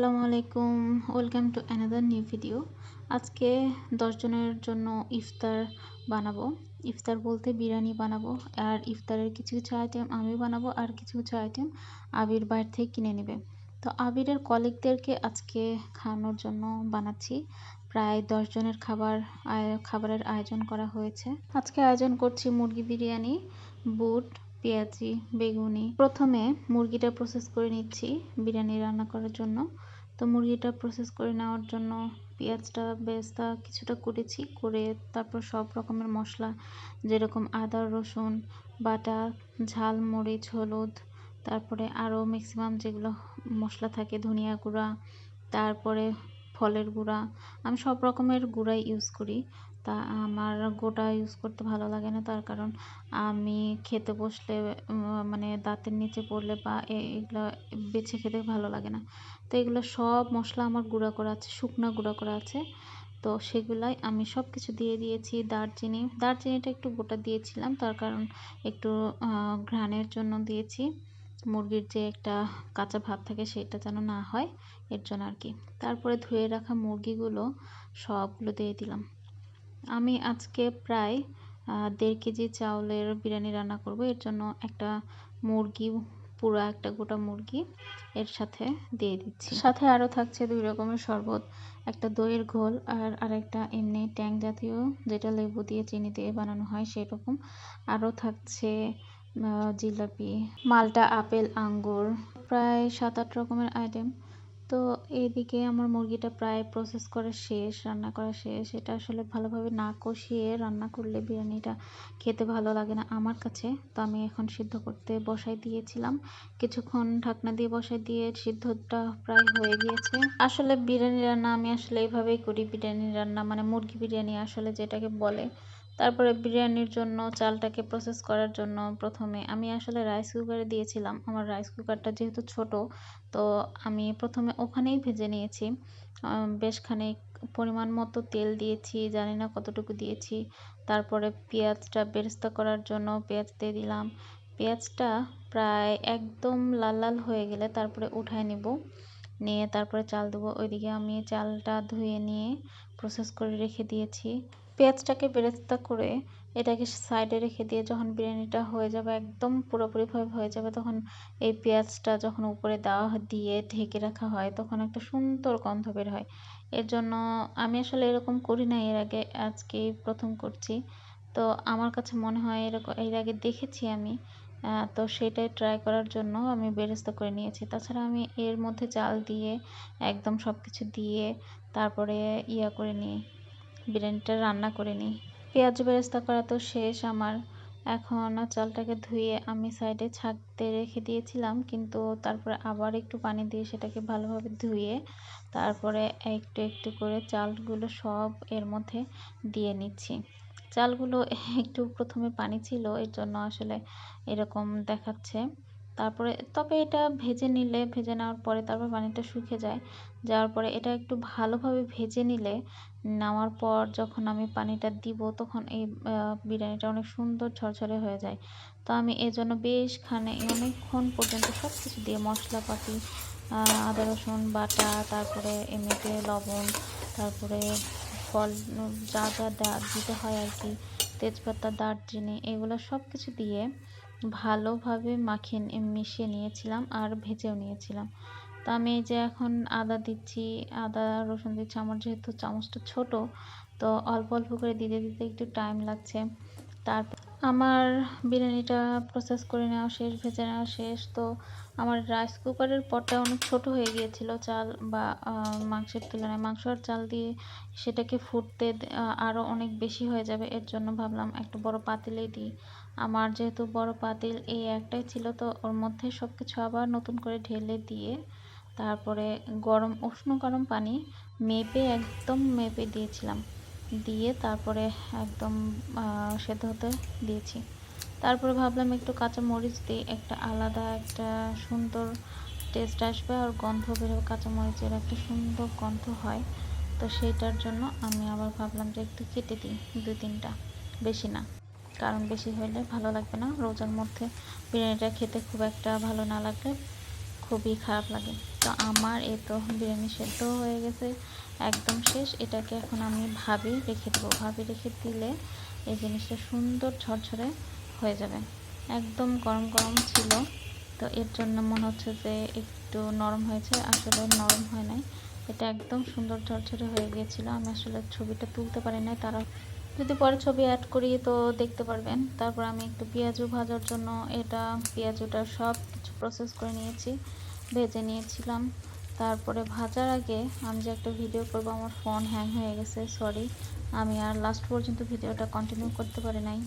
আসসালামু আলাইকুম, welcome to another new video আজকে দশজনের জন্য ইফতার বানাবো। ইফতার বলতে বিরিয়ানি বানাবো, আর ইফতারের কিছু কিছু আইটেম আমি বানাবো, আর কিছু কিছু আইটেম আবির বাইরে থেকে কিনে নেবে। তো আবিরের কলিগদেরকে আজকে খাওয়ানোর জন্য বানাচ্ছি। প্রায় দশজনের খাবার খাবারের আয়োজন করা হয়েছে। আজকে আয়োজন করছি মুরগি বিরিয়ানি, বুট, পেঁয়াজি, বেগুনি। প্রথমে মুরগিটা প্রসেস করে নিচ্ছি বিরিয়ানি রান্না করার জন্য। তো মুরগিটা প্রসেস করে নেওয়ার জন্য পেঁয়াজটা বেস্তা কিছুটা করেছি করে তারপর সব রকমের মশলা যেরকম আদা, রসুন, বাটা, ঝাল, মরিচ, হলুদ, তারপরে আরও ম্যাক্সিমাম যেগুলো মশলা থাকে, ধনিয়া গুঁড়া, তারপরে ফলের গুঁড়া। আমি সব রকমের গুঁড়াই ইউজ করি। তা আমার গোটা ইউজ করতে ভালো লাগে না। তার কারণ আমি খেতে বসলে মানে দাঁতের নিচে পড়লে বা এগুলো বেছে খেতে ভালো লাগে না। তো এগুলো সব মশলা আমার গুঁড়া করা আছে, শুকনো গুঁড়া করা আছে। তো সেগুলাই আমি সব কিছু দিয়ে দিয়েছি দারচিনি। দারচিনিটা একটু গোটা দিয়েছিলাম। তার কারণ একটু ঘ্রাণের জন্য দিয়েছি। মুরগির যে একটা কাঁচা ভাব থাকে সেটা যেন না হয়, এর জন্য আর কি। তারপরে ধুয়ে রাখা মুরগিগুলো সবগুলো দিয়ে দিলাম। আমি আজকে প্রায় দেড় কেজি চাউলের বিরিয়ানি রান্না করব। এর জন্য একটা মুরগি, পুরো একটা গোটা মুরগি এর সাথে দিয়ে দিচ্ছি। সাথে আরও থাকছে দুই রকমের শরবত, একটা দইয়ের ঘোল আর আরেকটা এমনি ট্যাং জাতীয় যেটা লেবু দিয়ে, চিনি দিয়ে বানানো হয় সেরকম। আরও থাকছে জিলাপি, মালটা আপেল, আঙ্গুর, প্রায় সাত আট রকমের আইটেম তো এইদিকে আমার মুরগিটা প্রায় প্রসেস করা শেষ, রান্না করা শেষ। এটা আসলে ভালোভাবে না কষিয়ে রান্না করলে বিরিয়ানিটা খেতে ভালো লাগে না আমার কাছে। তো আমি এখন সিদ্ধ করতে বসাই দিয়েছিলাম। কিছুক্ষণ ঢাকনা দিয়ে বসাই দিয়ে সিদ্ধটা প্রায় হয়ে গিয়েছে। আসলে বিরিয়ানি রান্না আমি আসলে এইভাবেই করি। বিরিয়ানি রান্না মানে মুরগি বিরিয়ানি আসলে যেটাকে বলে। তারপরে বিরিয়ানির জন্য, চালটাকে প্রসেস করার জন্য প্রথমে আমি আসলে রাইস কুকারে দিয়েছিলাম। আমার রাইস কুকারটা যেহেতু ছোট, তো আমি প্রথমে ওখানেই ভেজে নিয়েছি। বেশ খানিক পরিমাণ মতো তেল দিয়েছি, জানি না কতটুকু দিয়েছি। তারপরে পেঁয়াজটা বেরেস্তা করার জন্য পেঁয়াজ দিয়ে দিলাম। পেঁয়াজটা প্রায় একদম লাল লাল হয়ে গেলে তারপরে উঠায় নিব। নিয়ে তারপরে চাল দেবো। ওইদিকে আমি চালটা ধুয়ে নিয়ে প্রসেস করে রেখে দিয়েছি। পেঁয়াজটাকে বেরেস্তা করে এটাকে সাইডে রেখে দিয়ে যখন বিরিয়ানিটা হয়ে যাবে, একদম পুরোপুরিভাবে হয়ে যাবে, তখন এই পেঁয়াজটা যখন উপরে দেওয়া দিয়ে ঢেকে রাখা হয়, তখন একটা সুন্দর গন্ধ বের হয়। এর জন্য আমি আসলে এরকম করি না, এর আগে আজকেই প্রথম করছি। তো আমার কাছে মনে হয় এরকম এর আগে দেখেছি আমি তো সেটাই ট্রাই করার জন্য আমি বেরেস্তা করে নিয়েছি। তাছাড়া আমি এর মধ্যে চাল দিয়ে একদম সব কিছু দিয়ে তারপরে ইয়া করে নিই। বিরিয়ানিটা রান্না করে নিই। পেঁয়াজ বেরেস্তা করা তো শেষ আমার। এখন চালটাকে ধুয়ে আমি সাইডে ছাকতে রেখে দিয়েছিলাম, কিন্তু তারপরে আবার একটু পানি দিয়ে সেটাকে ভালোভাবে ধুয়ে তারপরে একটু একটু করে চালগুলো সব এর মধ্যে দিয়ে নিচ্ছি। চালগুলো একটু প্রথমে পানি ছিল, এর জন্য আসলে এরকম দেখাচ্ছে। তারপরে, তবে এটা ভেজে নিলে, ভেজে নেওয়ার পরে তারপর পানিটা শুকে যায়। যাওয়ার পরে এটা একটু ভালোভাবে ভেজে নিলে, নেওয়ার পর যখন আমি পানিটা দিব তখন এই বিরিয়ানিটা অনেক সুন্দর ঝরঝরে হয়ে যায়। তো আমি এই জন্য বেশ খানে অনেকক্ষণ পর্যন্ত সব কিছু দিয়ে মশলাপাতি আদা, রসুন, বাটা, তারপরে এমনিতে লবণ, তারপরে ফল, যা যা দিতে হয় আর কি, তেজপাতা, দারচিনি, এগুলো সব কিছু দিয়ে ভালোভাবে মাখিয়ে মিশিয়ে নিয়েছিলাম আর ভেজেও নিয়েছিলাম। তো আমি যে এখন আদা দিচ্ছি, আদা, রসুন দিচ্ছি, আমার যেহেতু চামচটা ছোট, তো অল্প অল্প করে দিতে দিতে একটু টাইম লাগছে। তারপর আমার বিরিয়ানিটা প্রসেস করে নেওয়া শেষ, ভেজে নেওয়া শেষ, তো আমার রাইস কুকারের পটটা অনেক ছোট হয়ে গিয়েছিল চাল বা মাংসের তুলনায়। মাংস আর চাল দিয়ে সেটাকে ফুটতে আরও অনেক বেশি হয়ে যাবে, এর জন্য ভাবলাম একটা বড় পাতিলেই দিই। আমার যেহেতু বড় পাতিল, এই একটাই ছিল। তো ওর মধ্যে সব কিছু আবার নতুন করে ঢেলে দিয়ে তারপরে গরম, উষ্ণ গরম পানি মেপে, একদম মেপে দিয়েছিলাম। দিয়ে তারপরে একদম সেদ্ধ হতে দিয়েছি। তারপরে ভাবলাম একটু কাঁচা মরিচ দিই, একটা আলাদা, একটা সুন্দর টেস্ট আসবে আর গন্ধ বেরোবে কাঁচা মরিচের একটা সুন্দর গন্ধ হয়। তো সেইটার জন্য আমি আবার ভাবলাম যে একটু কেটে দিই দু তিনটা, বেশি না। কারণ বেশি হলে ভালো লাগবে না। রোজার মধ্যে বিরিয়ানিটা খেতে খুব একটা ভালো না লাগলে খুবই খারাপ লাগে। তো আমার এই তো বিরিয়ানি সেদ্ধ হয়ে গেছে, একদম শেষ। এটাকে এখন আমি ভাবি রেখে দেবো। ভাবি রেখে দিলে এই জিনিসটা সুন্দর ঝরঝরে হয়ে যাবে। একদম গরম গরম ছিল, তো এর জন্য মনে হচ্ছে যে একটু নরম হয়েছে। আসলে নরম হয় নাই। এটা একদম সুন্দর ঝরঝরে হয়ে গিয়েছিল। আমি আসলে ছবিটা তুলতে পারি নাই, তারা যদি পরে ছবি অ্যাড করি তো দেখতে পারবেন। তারপর আমি একটু পেঁয়াজু ভাজার জন্য এটা, পেঁয়াজুটা সব কিছু প্রসেস করে নিয়েছি, ভেজে নিয়েছিলাম। তারপরে ভাজার আগে আমি যে একটা ভিডিও করব, আমার ফোন হ্যাং হয়ে গেছে সরি আমি আর লাস্ট পর্যন্ত ভিডিওটা কন্টিনিউ করতে পারি নাই।